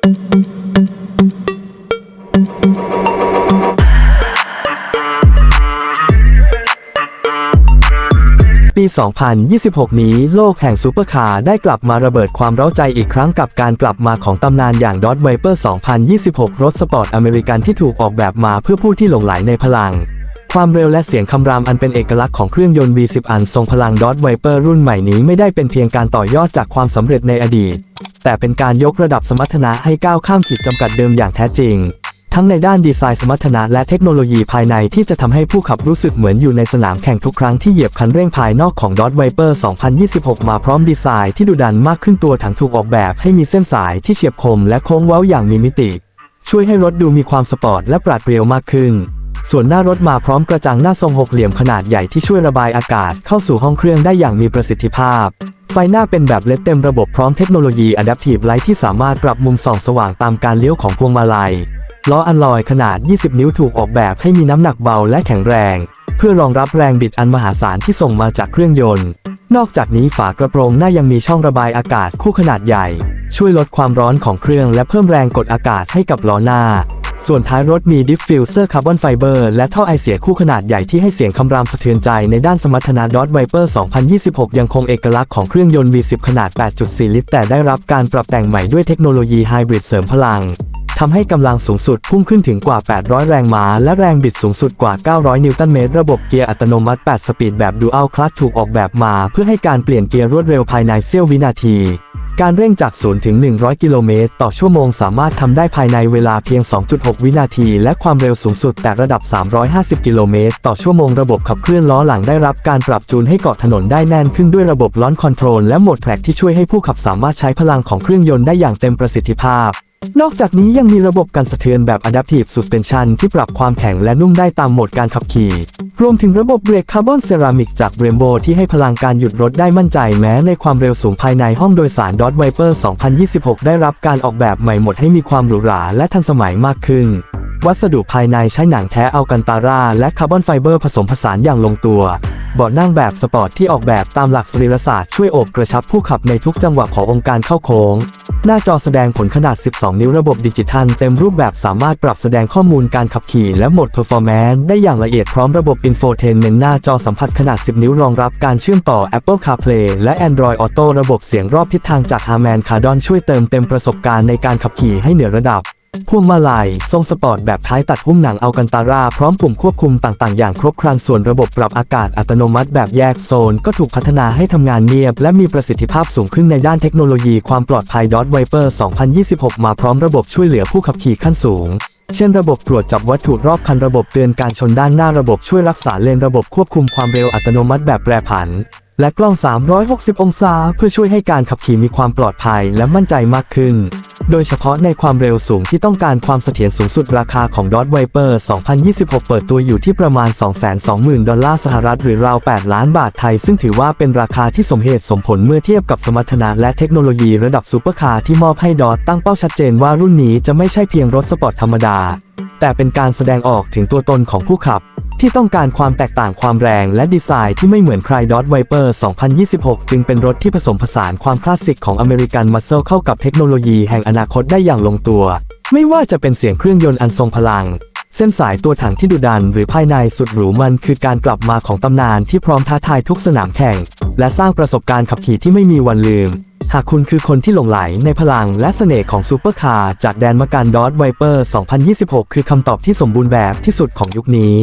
ปี 2026 นี้โลกแห่งซูเปอร์คาร์ได้กลับมาระเบิดความเร้าใจอีกครั้งกับการกลับมาของตำนานอย่าง Dodge Viper 2026 รถสปอร์ตอเมริกันที่ถูกออกแบบมาเพื่อผู้ที่หลงไหลในพลัง ความเร็วและเสียงคำรามอันเป็นเอกลักษณ์ของเครื่องยนต์ V10 อันทรงพลัง Dodge Viper รุ่นใหม่นี้ไม่ได้เป็นเพียงการต่อยอดจากความสำเร็จในอดีต แต่เป็นการยกระดับสมรรถนะให้ก้าวข้ามขีดจำกัดเดิมอย่างแท้จริง ทั้งในด้านดีไซน์สมรรถนะและเทคโนโลยีภายในที่จะทำให้ผู้ขับรู้สึกเหมือนอยู่ในสนามแข่งทุกครั้งที่เหยียบคันเร่งภายนอกของ Dodge Viper 2026 มาพร้อมดีไซน์ที่ดุดันมากขึ้นตัวถังถูกออกแบบให้มีเส้นสายที่เฉียบคมและโค้งเว้าอย่างมีมิติ ช่วยให้รถดูมีความสปอร์ตและปราดเปรียวมากขึ้นส่วนหน้ารถมาพร้อมกระจังหน้าทรงหกเหลี่ยมขนาดใหญ่ที่ช่วยระบายอากาศเข้าสู่ห้องเครื่องได้อย่างมีประสิทธิภาพ ไฟหน้าเป็นแบบเลดเต็มระบบพร้อมเทคโนโลยี Adaptive Light ที่สามารถปรับมุมส่องสว่างตามการเลี้ยวของพวงมาลัย ล้ออัลลอยขนาด 20 นิ้วถูกออกแบบให้มีน้ำหนักเบาและแข็งแรง เพื่อรองรับแรงบิดอันมหาศาลที่ส่งมาจากเครื่องยนต์ นอกจากนี้ฝากระโปรงหน้ายังมีช่องระบายอากาศคู่ขนาดใหญ่ ช่วยลดความร้อนของเครื่องและเพิ่มแรงกดอากาศให้กับล้อหน้า ส่วนท้ายรถมีดิฟฟิวเซอร์คาร์บอนไฟเบอร์และท่อไอเสียคู่ขนาดใหญ่ที่ให้เสียงคำรามสะเทือนใจในด้านสมรรถนะ Dodge Viper 2026 ยังคงเอกลักษณ์ของเครื่องยนต์ V10 ขนาด 8.4 ลิตร แต่ได้รับการปรับแต่งใหม่ด้วยเทคโนโลยีไฮบริดเสริมพลังทำให้กำลังสูงสุดพุ่งขึ้นถึงกว่า 800 แรงม้า และแรงบิดสูงสุดกว่า 900 นิวตันเมตร ระบบเกียร์อัตโนมัติ 8 สปีดแบบ Dual Clutch ถูกออกแบบมา เพื่อให้การเปลี่ยนเกียร์รวดเร็วภายในเสี้ยววินาที การเร่งจาก 0 ถึง 100 กิโลเมตร ต่อชั่วโมงสามารถทำได้ภายในเวลาเพียง 2.6 วินาที และความเร็วสูงสุดแต่ระดับ 350 กิโลเมตร ต่อชั่วโมงระบบขับเคลื่อนล้อหลังได้รับการปรับจูนให้เกาะถนนได้แน่นขึ้นด้วยระบบล้อนคอนโทรลและโหมดแทร็กที่ช่วยให้ผู้ขับสามารถใช้พลังของเครื่องยนต์ได้อย่างเต็มประสิทธิภาพ นอกจากนี้ยังมีระบบกันสะเทือนแบบ Adaptive Suspension ที่ปรับความแข็งและนุ่มได้ตามโหมดการขับขี่ รวมถึงระบบเบรกคาร์บอนเซรามิกจาก Brembo ที่ให้พลังการหยุดรถได้มั่นใจแม้ในความเร็วสูงภายในห้องโดยสาร Dodge Viper 2026 ได้รับการออกแบบใหม่หมดให้มีความหรูหราและทันสมัยมากขึ้น วัสดุภายในใช้หนังแท้อัลกันตาราและคาร์บอนไฟเบอร์ผสมผสานอย่างลงตัวเบาะนั่งแบบสปอร์ตที่ออกแบบตามหลักสรีรศาสตร์ช่วยโอบกระชับผู้ขับในทุกจังหวะขององค์การเข้าโค้ง หน้าจอแสดงผลขนาด 12 นิ้วระบบดิจิทัลเต็มรูปแบบสามารถปรับแสดงข้อมูลการขับขี่และโหมด Performance ได้อย่างละเอียดพร้อมระบบ Infotainment หน้าจอสัมผัสขนาด 10 นิ้วรองรับการเชื่อมต่อ Apple CarPlay และ Android Auto ระบบเสียงรอบทิศทางจาก Harman Kardon ช่วยเติมเต็มประสบการณ์ในการขับขี่ให้เหนือระดับ พวงมาลัยทรงสปอร์ตแบบท้ายตัดหุ้มหนังอัลกันตาราพร้อมปุ่มควบคุมต่างๆ อย่างครบครันส่วนระบบปรับอากาศอัตโนมัติแบบแยกโซน ก็ถูกพัฒนาให้ทำงานเนียบ และมีประสิทธิภาพสูงขึ้นในด้านเทคโนโลยีความปลอดภัย Dodge Viper 2026 มาพร้อมระบบช่วยเหลือผู้ขับขี่ขั้นสูงเช่นระบบตรวจจับวัตถุรอบคันระบบเตือนการชนด้านหน้าระบบช่วยรักษาเลนระบบควบคุมความเร็วอัตโนมัติแบบแปรผัน และกล้อง 360 องศา เพื่อช่วยให้การขับขี่มีความปลอดภัยและมั่นใจมากขึ้น โดยเฉพาะในความเร็วสูงที่ต้องการความเสถียรสูงสุดราคาของ Dodge Viper 2026 เปิดตัวอยู่ที่ประมาณ 220,000 ดอลลาร์สหรัฐหรือราว 8 ล้านบาทไทย ซึ่งถือว่าเป็นราคาที่สมเหตุสมผลเมื่อเทียบกับสมรรถนะและเทคโนโลยีระดับซูเปอร์คาร์ที่มอบให้ดอทตั้งเป้าชัดเจนว่ารุ่นนี้จะไม่ใช่เพียงรถสปอร์ตธรรมดา แต่เป็นการแสดงออกถึงตัวตนของผู้ขับ ที่ต้องการความแตกต่างความแรงและดีไซน์ที่ไม่เหมือนใคร Dodge Viper 2026 จึงเป็นรถที่ผสมผสานความคลาสสิกของอเมริกันมัสเซลเข้ากับเทคโนโลยีแห่งอนาคตได้อย่างลงตัว ไม่ว่าจะเป็นเสียงเครื่องยนต์อันทรงพลัง เส้นสายตัวถังที่ดุดันหรือภายในสุดหรูมันคือการกลับมาของตำนานที่พร้อมท้าทายทุกสนามแข่ง และสร้างประสบการณ์ขับขี่ที่ไม่มีวันลืมหากคุณคือคนที่หลงไหลในพลังและเสน่ห์ของซูเปอร์คาร์จากแดนมะกันดอ g ไวเปอร์ 2026 คือคำตอบที่สมบูรณ์แบบที่สุดของยุคนี้